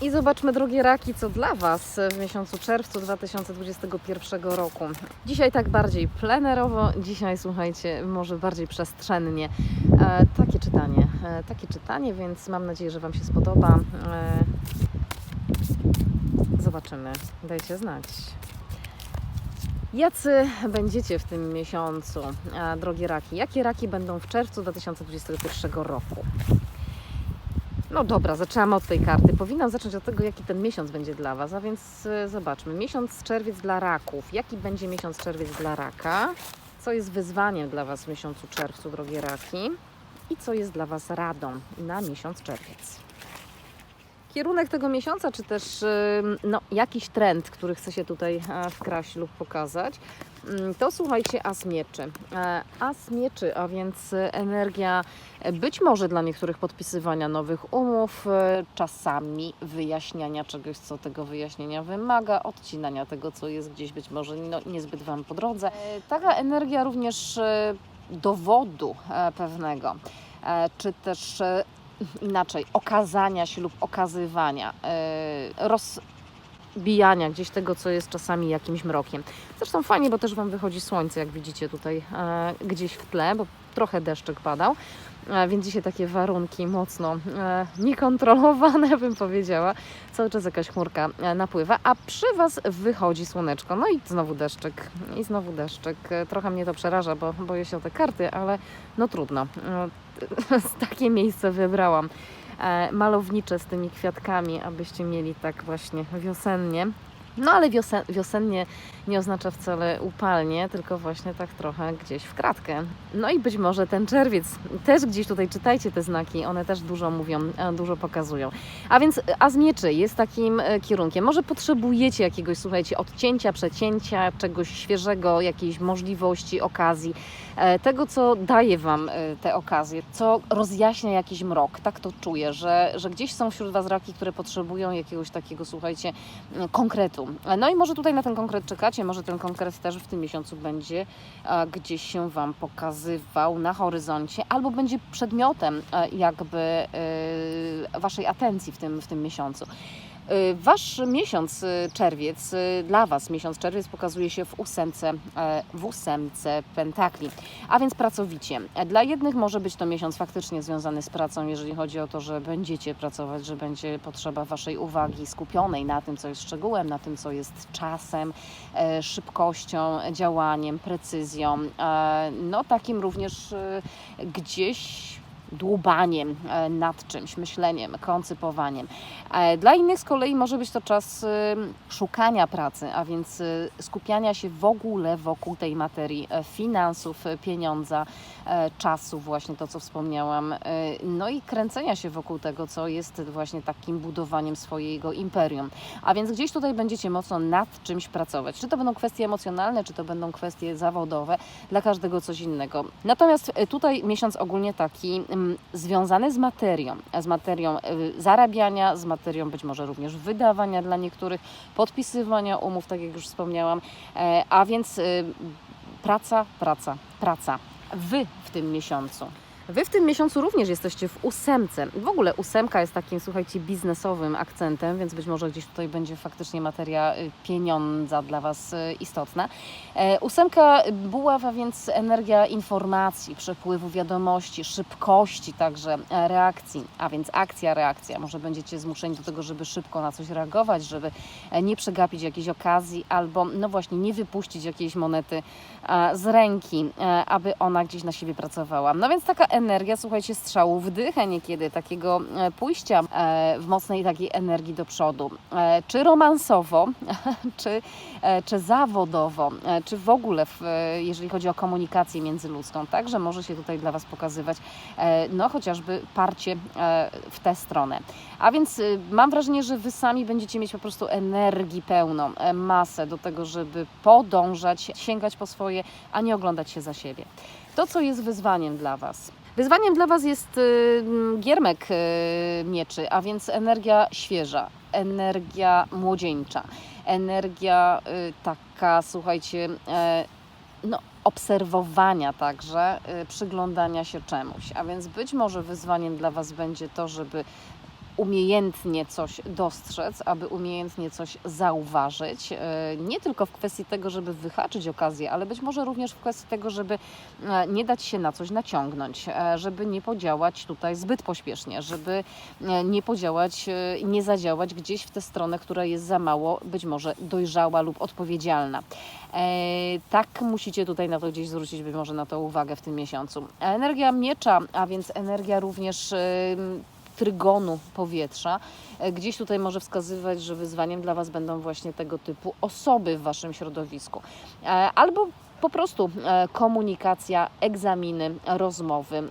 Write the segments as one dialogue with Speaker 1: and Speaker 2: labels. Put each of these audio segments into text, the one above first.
Speaker 1: I zobaczmy, drogie raki, co dla Was w miesiącu czerwcu 2021 roku. Dzisiaj tak bardziej plenerowo, dzisiaj słuchajcie, może bardziej przestrzennie. E, takie czytanie, e, takie czytanie, więc mam nadzieję, że Wam się spodoba. E, zobaczymy, dajcie znać. Jacy będziecie w tym miesiącu, e, drogie raki? Jakie raki będą w czerwcu 2021 roku? No dobra, zaczęłam od tej karty. Powinnam zacząć od tego, jaki ten miesiąc będzie dla Was, a więc y, zobaczmy. Miesiąc czerwiec dla raków. Jaki będzie miesiąc czerwiec dla raka? Co jest wyzwaniem dla Was w miesiącu czerwcu, drogie raki? I co jest dla Was radą na miesiąc czerwiec? Kierunek tego miesiąca, czy też no, jakiś trend, który chce się tutaj e, wkraść lub pokazać, mm, to słuchajcie, as mieczy. E, As mieczy, a więc energia e, być może dla niektórych podpisywania nowych umów, czasami wyjaśniania czegoś, co tego wyjaśnienia wymaga, odcinania tego, co jest gdzieś być może no, niezbyt Wam po drodze. Taka energia również dowodu pewnego, czy też inaczej, okazania się lub okazywania, e, rozbijania gdzieś tego, co jest czasami jakimś mrokiem. Zresztą fajnie, bo też Wam wychodzi słońce, jak widzicie tutaj e, gdzieś w tle, bo trochę deszczyk padał, e, więc dzisiaj takie warunki mocno e, niekontrolowane, bym powiedziała. Cały czas jakaś chmurka e, napływa, a przy Was wychodzi słoneczko. No i znowu deszczyk, i znowu deszczyk. E, Trochę mnie to przeraża, bo boję się o te karty, ale no trudno. E, Takie miejsce wybrałam malownicze z tymi kwiatkami, abyście mieli tak właśnie wiosennie. No ale wiosen, wiosennie nie oznacza wcale upalnie, tylko właśnie tak trochę gdzieś w kratkę. No i być może ten czerwiec też gdzieś tutaj czytajcie te znaki, one też dużo mówią, e, dużo pokazują. A więc As Mieczy jest takim e, kierunkiem. Może potrzebujecie jakiegoś, słuchajcie, odcięcia, przecięcia, czegoś świeżego, jakiejś możliwości, okazji, e, tego, co daje Wam e, te okazje, co rozjaśnia jakiś mrok. Tak to czuję, że, że gdzieś są wśród Was raki, które potrzebują jakiegoś takiego, słuchajcie, m, konkretu. No i może tutaj na ten konkret czekacie, może ten konkret też w tym miesiącu będzie e, gdzieś się Wam pokazywał na horyzoncie, albo będzie przedmiotem e, jakby e, Waszej atencji w tym, w tym miesiącu. E, Wasz miesiąc e, czerwiec, e, dla Was miesiąc czerwiec pokazuje się w ósemce, e, w ósemce pentakli, a więc pracowicie. Dla jednych może być to miesiąc faktycznie związany z pracą, jeżeli chodzi o to, że będziecie pracować, że będzie potrzeba Waszej uwagi skupionej na tym, co jest szczegółem, na tym, co jest czasem, e, szybkością, działaniem, precyzją, e, no takim również gdzieś dłubaniem e, nad czymś, myśleniem, koncypowaniem. E, Dla innych z kolei może być to czas e, szukania pracy, a więc skupiania się w ogóle wokół tej materii finansów, pieniądza, czasu, właśnie to, co wspomniałam, no i kręcenia się wokół tego, co jest właśnie takim budowaniem swojego imperium. A więc gdzieś tutaj będziecie mocno nad czymś pracować. Czy to będą kwestie emocjonalne, czy to będą kwestie zawodowe, dla każdego coś innego. Natomiast tutaj miesiąc ogólnie taki związany z materią, z materią y, zarabiania, z materią być może również wydawania dla niektórych, podpisywania umów, tak jak już wspomniałam, e, a więc y, praca, praca, praca. Wy w tym miesiącu. Wy w tym miesiącu również jesteście w ósemce. W ogóle ósemka jest takim, słuchajcie, biznesowym akcentem, więc być może gdzieś tutaj będzie faktycznie materia y, pieniądza dla Was y, istotna. E, Ósemka buława więc energia informacji, przepływu wiadomości, szybkości także e, reakcji, a więc akcja, reakcja. Może będziecie zmuszeni do tego, żeby szybko na coś reagować, żeby e, nie przegapić jakiejś okazji albo no właśnie nie wypuścić jakiejś monety z ręki, aby ona gdzieś na siebie pracowała. No więc taka energia, słuchajcie, strzału w dychę niekiedy, takiego e, pójścia e, w mocnej takiej energii do przodu. E, Czy romansowo, czy, czy zawodowo, czy w ogóle, w, jeżeli chodzi o komunikację międzyludzką, także może się tutaj dla Was pokazywać, no chociażby parcie w tę stronę. A więc y, mam wrażenie, że Wy sami będziecie mieć po prostu energii pełną, masę do tego, żeby podążać, sięgać po swoje, a nie oglądać się za siebie. To, co jest wyzwaniem dla Was. Wyzwaniem dla Was jest y, giermek y, mieczy, a więc energia świeża, energia młodzieńcza, energia y, taka, słuchajcie, e, no, obserwowania także, przyglądania się czemuś. A więc być może wyzwaniem dla Was będzie to, żeby umiejętnie coś dostrzec, aby umiejętnie coś zauważyć. E, Nie tylko w kwestii tego, żeby wyhaczyć okazję, ale być może również w kwestii tego, żeby e, nie dać się na coś naciągnąć, e, żeby nie podziałać tutaj zbyt pośpiesznie, żeby nie podziałać, nie zadziałać gdzieś w tę stronę, która jest za mało być może dojrzała lub odpowiedzialna. Tak musicie tutaj na to gdzieś zwrócić być może na to uwagę w tym miesiącu. Energia miecza, a więc energia również trygonu powietrza, e, gdzieś tutaj może wskazywać, że wyzwaniem dla Was będą właśnie tego typu osoby w Waszym środowisku. E, Albo po prostu e, komunikacja, egzaminy, rozmowy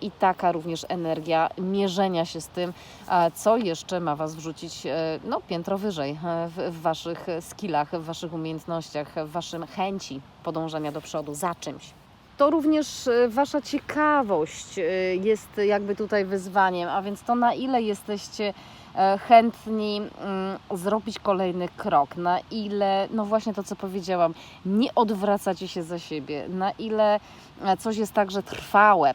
Speaker 1: i taka również energia mierzenia się z tym, co jeszcze ma Was wrzucić no, piętro wyżej w Waszych skillach, w Waszych umiejętnościach, w Waszym chęci podążania do przodu za czymś. To również e, Wasza ciekawość e, jest jakby tutaj wyzwaniem, a więc to na ile jesteście e, chętni mm, zrobić kolejny krok, na ile, no właśnie to co powiedziałam, nie odwracacie się za siebie, na ile coś jest także trwałe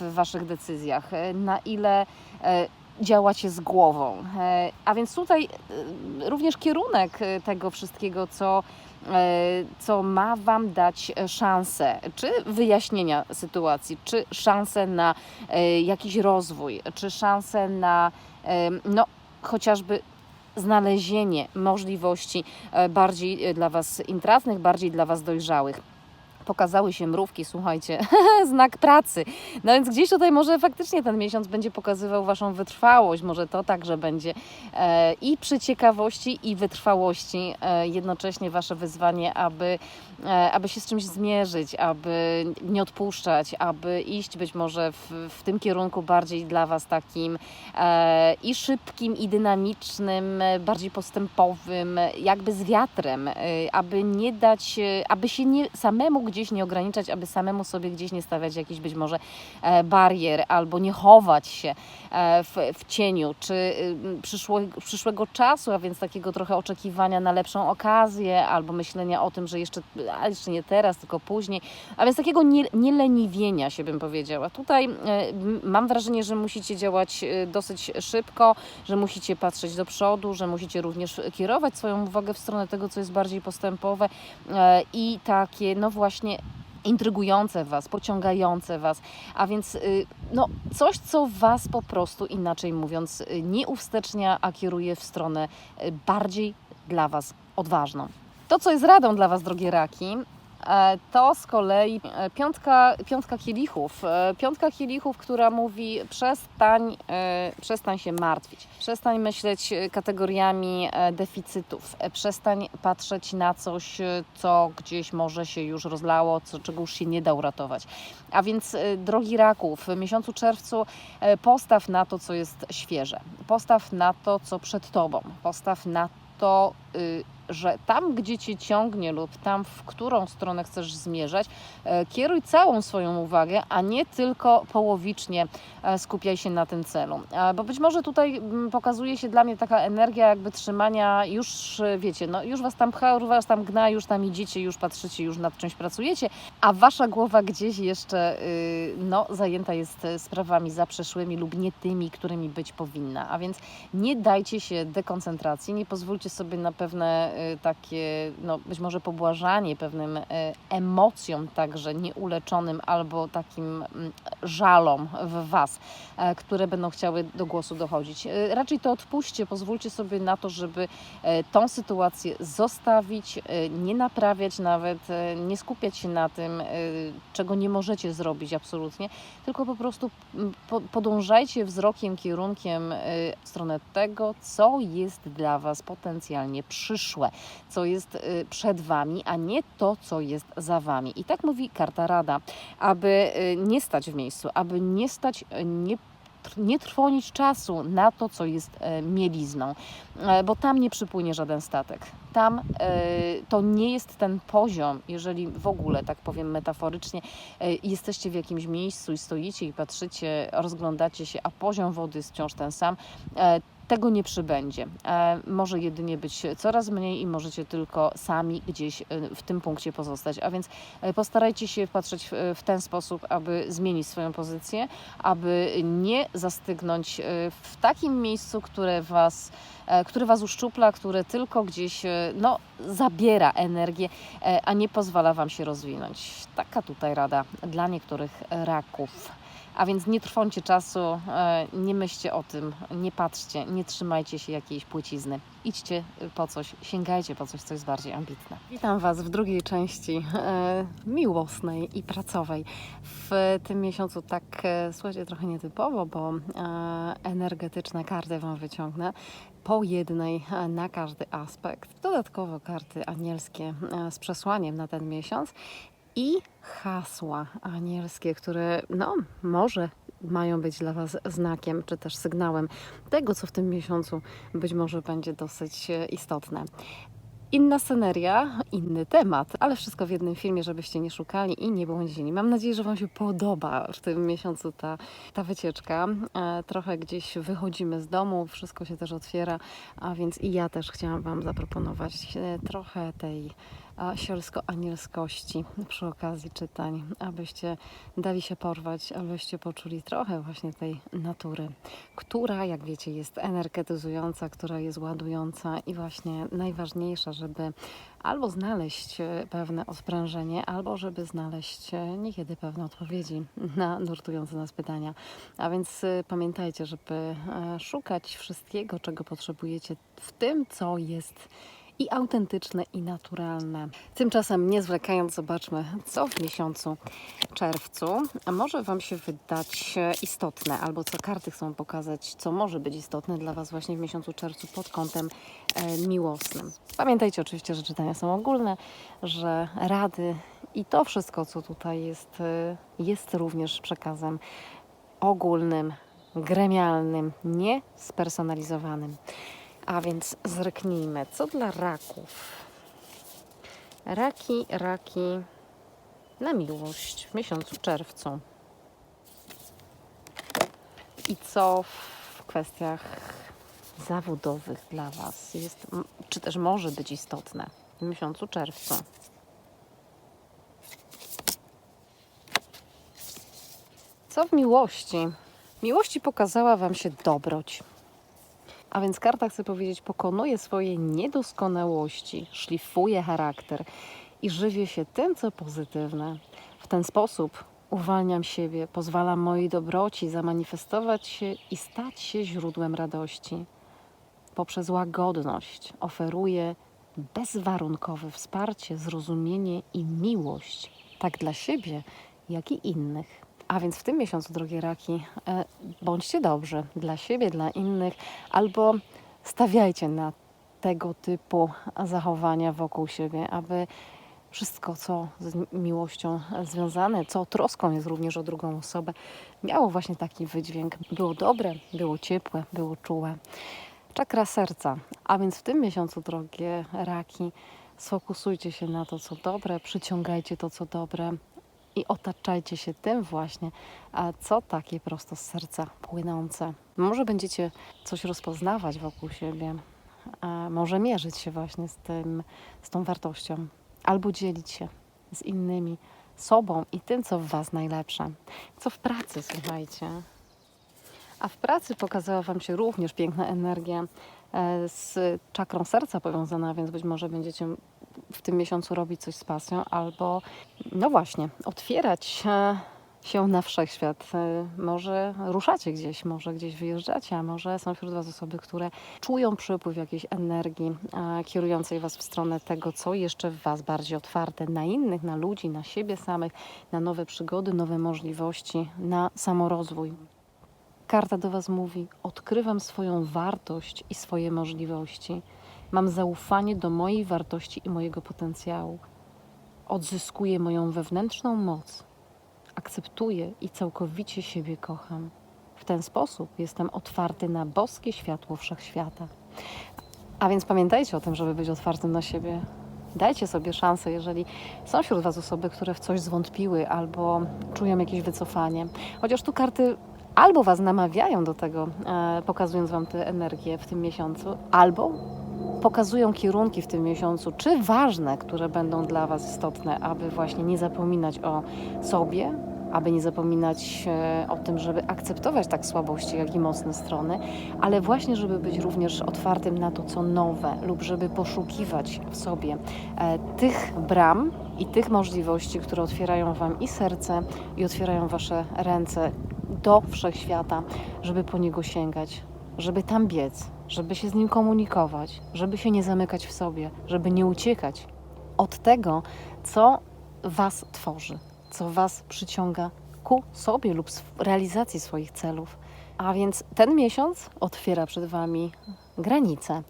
Speaker 1: w Waszych decyzjach, na ile działacie z głową. A więc tutaj również kierunek tego wszystkiego, co co ma Wam dać e, szansę, czy wyjaśnienia sytuacji, czy szansę na e, jakiś rozwój, czy szansę na e, no, chociażby znalezienie możliwości e, bardziej e, dla Was intratnych, bardziej dla Was dojrzałych. Pokazały się mrówki, słuchajcie, znak pracy. No więc gdzieś tutaj może faktycznie ten miesiąc będzie pokazywał Waszą wytrwałość, może to także będzie e, i przy ciekawości i wytrwałości e, jednocześnie Wasze wyzwanie, aby, aby się z czymś zmierzyć, aby nie odpuszczać, aby iść być może w, w tym kierunku bardziej dla Was takim e, i szybkim, i dynamicznym, e, bardziej postępowym, e, jakby z wiatrem, e, aby nie dać, e, aby się nie, samemu gdzieś nie ograniczać, aby samemu sobie gdzieś nie stawiać jakichś być może e, barier albo nie chować się e, w, w cieniu, czy y, przyszło, przyszłego czasu, a więc takiego trochę oczekiwania na lepszą okazję albo myślenia o tym, że jeszcze, a jeszcze nie teraz, tylko później, a więc takiego nie, nieleniwienia się bym powiedziała. Tutaj e, mam wrażenie, że musicie działać e, dosyć szybko, że musicie patrzeć do przodu, że musicie również kierować swoją uwagę w stronę tego, co jest bardziej postępowe e, i takie, no właśnie, intrygujące Was, pociągające Was, a więc y, no, coś, co Was po prostu, inaczej mówiąc, y, nie uwstecznia, a kieruje w stronę y, bardziej dla Was odważną. To, co jest radą dla Was, drogie raki, e, to z kolei e, piątka, piątka kielichów. E, Piątka kielichów, która mówi przestań, przestań się martwić, przestań myśleć kategoriami deficytów, przestań patrzeć na coś, co gdzieś może się już rozlało, co, czego już się nie da uratować. A więc, drogi raków, w miesiącu czerwcu postaw na to, co jest świeże, postaw na to, co przed Tobą, postaw na to, y, że tam, gdzie cię ciągnie lub tam, w którą stronę chcesz zmierzać, e, kieruj całą swoją uwagę, a nie tylko połowicznie e, skupiaj się na tym celu. E, Bo być może tutaj mm, pokazuje się dla mnie taka energia jakby trzymania już, wiecie, no już was tam pcha, już was tam gna, już tam idziecie, już patrzycie, już nad czymś pracujecie, a wasza głowa gdzieś jeszcze y, no, zajęta jest sprawami zaprzeszłymi lub nie tymi, którymi być powinna. A więc nie dajcie się dekoncentracji, nie pozwólcie sobie na pewne takie, no być może pobłażanie pewnym y, emocjom także nieuleczonym albo takim mm, żalom w Was, e, które będą chciały do głosu dochodzić. Y, Raczej to odpuśćcie, pozwólcie sobie na to, żeby e, tą sytuację zostawić, e, nie naprawiać nawet, e, nie skupiać się na tym, e, czego nie możecie zrobić absolutnie, tylko po prostu mm, po- podążajcie wzrokiem, kierunkiem y, w stronę tego, co jest dla Was potencjalnie przyszłe, co jest y, przed Wami, a nie to, co jest za Wami. I tak mówi karta Rada, aby y, nie stać w miejscu, aby nie stać, y, nie nie trwonić czasu na to, co jest mielizną, bo tam nie przypłynie żaden statek. Tam to nie jest ten poziom, jeżeli w ogóle, tak powiem metaforycznie, jesteście w jakimś miejscu i stoicie i patrzycie, rozglądacie się, a poziom wody jest wciąż ten sam. Tego nie przybędzie. E, może jedynie być coraz mniej i możecie tylko sami gdzieś e, w tym punkcie pozostać. A więc e, postarajcie się patrzeć w, ten sposób, aby zmienić swoją pozycję, aby nie zastygnąć w takim miejscu, które was, które was uszczupla, które tylko gdzieś no, zabiera energię, a nie pozwala wam się rozwinąć. Taka tutaj rada dla niektórych raków. A więc nie trwącie czasu, e, nie myślcie o tym, nie patrzcie, nie trzymajcie się jakiejś płcizny. Idźcie po coś, sięgajcie po coś, co jest bardziej ambitne. Witam Was w drugiej części e, miłosnej i pracowej. W tym miesiącu tak, e, słuchajcie, trochę nietypowo, bo e, energetyczne karty Wam wyciągnę po jednej e, na każdy aspekt. Dodatkowo karty anielskie e, z przesłaniem na ten miesiąc i hasła anielskie, które no może mają być dla Was znakiem czy też sygnałem tego, co w tym miesiącu być może będzie dosyć e, istotne. Inna sceneria, inny temat, ale wszystko w jednym filmie, żebyście nie szukali i nie błądzili. Mam nadzieję, że Wam się podoba w tym miesiącu ta, ta wycieczka. E, trochę gdzieś wychodzimy z domu, wszystko się też otwiera, a więc i ja też chciałam Wam zaproponować e, trochę tej sielsko-anielskości przy okazji czytań, abyście dali się porwać, abyście poczuli trochę właśnie tej natury, która, jak wiecie, jest energetyzująca, która jest ładująca i właśnie najważniejsza, żeby albo znaleźć e, pewne odprężenie, albo żeby znaleźć e, niekiedy pewne odpowiedzi na nurtujące nas pytania. A więc e, pamiętajcie, żeby szukać wszystkiego, czego potrzebujecie w tym, co jest i autentyczne, i naturalne. Tymczasem, nie zwlekając, zobaczmy, co w miesiącu czerwcu a może Wam się wydać e, istotne, albo co karty chcą pokazać, co może być istotne dla Was właśnie w miesiącu czerwcu pod kątem e, miłosnym. Pamiętajcie oczywiście, że czytania są ogólne, że rady i to wszystko, co tutaj jest, e, jest również przekazem ogólnym, gremialnym, nie spersonalizowanym. A więc zryknijmy, co dla raków? Raki, raki na miłość w miesiącu czerwcu. I co w kwestiach zawodowych dla Was jest, czy też może być istotne w miesiącu czerwcu? Co w miłości? Miłości pokazała Wam się dobroć. A więc karta chce powiedzieć, pokonuje swoje niedoskonałości, szlifuje charakter i żywię się tym, co pozytywne. W ten sposób uwalniam siebie, pozwalam mojej dobroci zamanifestować się i stać się źródłem radości. Poprzez łagodność oferuję bezwarunkowe wsparcie, zrozumienie i miłość, tak dla siebie, jak i innych. A więc w tym miesiącu, drogie raki, e, bądźcie dobrzy dla siebie, dla innych, albo stawiajcie na tego typu zachowania wokół siebie, aby wszystko, co z miłością związane, co troską jest również o drugą osobę, miało właśnie taki wydźwięk. Było dobre, było ciepłe, było czułe. Czakra serca. A więc w tym miesiącu, drogie raki, sfokusujcie się na to, co dobre, przyciągajcie to, co dobre i otaczajcie się tym właśnie, co takie prosto z serca płynące. Może będziecie coś rozpoznawać wokół siebie, może mierzyć się właśnie z, tym, z tą wartością, albo dzielić się z innymi, sobą i tym, co w Was najlepsze. Co w pracy, słuchajcie. A w pracy pokazała Wam się również piękna energia e, z czakrą serca powiązana, więc być może będziecie w tym miesiącu robić coś z pasją, albo no właśnie, otwierać e, się na wszechświat. E, Może ruszacie gdzieś, może gdzieś wyjeżdżacie, a może są wśród Was osoby, które czują przypływ jakiejś energii e, kierującej Was w stronę tego, co jeszcze w Was bardziej otwarte na innych, na ludzi, na siebie samych, na nowe przygody, nowe możliwości, na samorozwój. Karta do Was mówi: odkrywam swoją wartość i swoje możliwości. Mam zaufanie do mojej wartości i mojego potencjału. Odzyskuję moją wewnętrzną moc. Akceptuję i całkowicie siebie kocham. W ten sposób jestem otwarty na boskie światło wszechświata. A więc pamiętajcie o tym, żeby być otwartym na siebie. Dajcie sobie szansę, jeżeli są wśród Was osoby, które w coś zwątpiły albo czują jakieś wycofanie. Chociaż tu karty albo Was namawiają do tego, e, pokazując Wam tę energię w tym miesiącu, albo pokazują kierunki w tym miesiącu, czy ważne, które będą dla Was istotne, aby właśnie nie zapominać o sobie, aby nie zapominać e, o tym, żeby akceptować tak słabości, jak i mocne strony, ale właśnie, żeby być również otwartym na to, co nowe, lub żeby poszukiwać w sobie e, tych bram i tych możliwości, które otwierają Wam i serce, i otwierają Wasze ręce do wszechświata, żeby po niego sięgać, żeby tam biec, żeby się z nim komunikować, żeby się nie zamykać w sobie, żeby nie uciekać od tego, co Was tworzy, co Was przyciąga ku sobie lub realizacji swoich celów. A więc ten miesiąc otwiera przed Wami granice.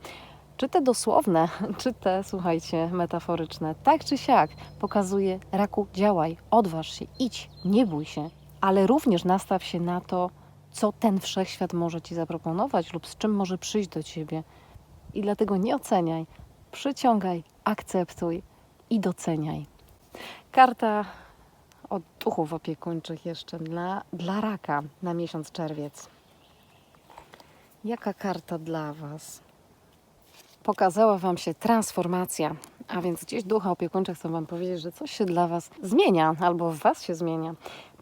Speaker 1: Czy te dosłowne, czy te, słuchajcie, metaforyczne, tak czy siak pokazuje raku, działaj, odważ się, idź, nie bój się, ale również nastaw się na to, co ten wszechświat może Ci zaproponować lub z czym może przyjść do Ciebie. I dlatego nie oceniaj, przyciągaj, akceptuj i doceniaj. Karta od duchów opiekuńczych jeszcze dla, dla raka na miesiąc czerwiec. Jaka karta dla Was? Pokazała Wam się transformacja, a więc gdzieś ducha opiekuńcze chcą Wam powiedzieć, że coś się dla Was zmienia albo w Was się zmienia.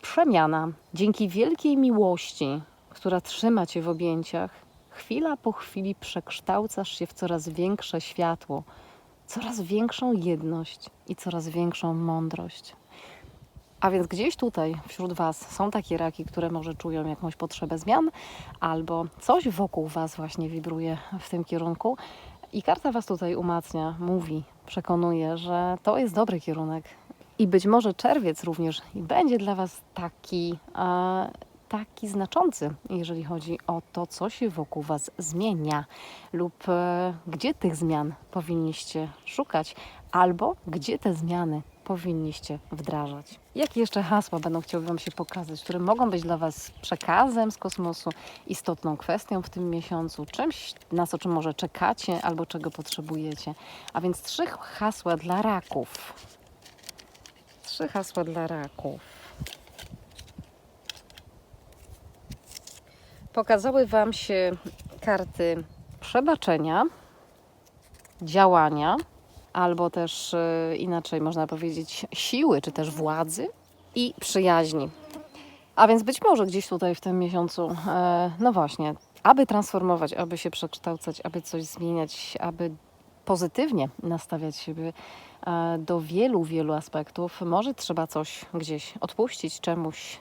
Speaker 1: Przemiana. Dzięki wielkiej miłości, która trzyma Cię w objęciach, chwila po chwili przekształcasz się w coraz większe światło, coraz większą jedność i coraz większą mądrość. A więc gdzieś tutaj wśród Was są takie raki, które może czują jakąś potrzebę zmian, albo coś wokół Was właśnie wibruje w tym kierunku. I karta Was tutaj umacnia, mówi, przekonuje, że to jest dobry kierunek. I być może czerwiec również będzie dla Was taki, e, taki znaczący, jeżeli chodzi o to, co się wokół Was zmienia, lub e, gdzie tych zmian powinniście szukać, albo gdzie te zmiany powinniście wdrażać. Jakie jeszcze hasła będą chciały Wam się pokazać, które mogą być dla Was przekazem z kosmosu, istotną kwestią w tym miesiącu, czymś, na co czym może czekacie albo czego potrzebujecie. A więc trzy hasła dla raków. Trzy hasła dla raków. Pokazały Wam się karty przebaczenia, działania, albo też e, inaczej można powiedzieć siły, czy też władzy i przyjaźni. A więc być może gdzieś tutaj w tym miesiącu, e, no właśnie, aby transformować, aby się przekształcać, aby coś zmieniać, aby pozytywnie nastawiać siebie e, do wielu, wielu aspektów, może trzeba coś gdzieś odpuścić czemuś,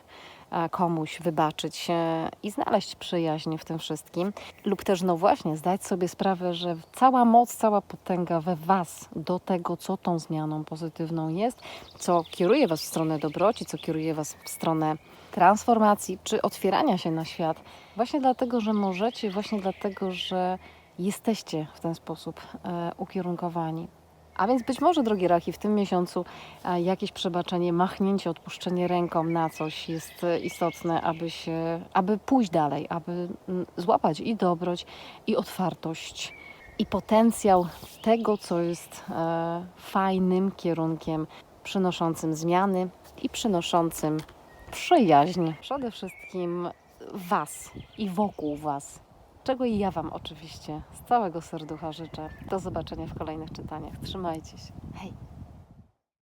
Speaker 1: e, komuś, wybaczyć e, i znaleźć przyjaźń w tym wszystkim. Lub też, no właśnie, zdać sobie sprawę, że cała moc, cała potęga we Was do tego, co tą zmianą pozytywną jest, co kieruje Was w stronę dobroci, co kieruje Was w stronę transformacji czy otwierania się na świat. Właśnie dlatego, że możecie, właśnie dlatego, że jesteście w ten sposób e, ukierunkowani. A więc być może, drogie raki, w tym miesiącu e, jakieś przebaczenie, machnięcie, odpuszczenie ręką na coś jest e, istotne, aby, się, aby pójść dalej, aby złapać i dobroć, i otwartość, i potencjał tego, co jest fajnym kierunkiem, przynoszącym zmiany i przynoszącym przyjaźń. Przede wszystkim Was i wokół Was. Czego i ja Wam oczywiście z całego serducha życzę. Do zobaczenia w kolejnych czytaniach. Trzymajcie się. Hej!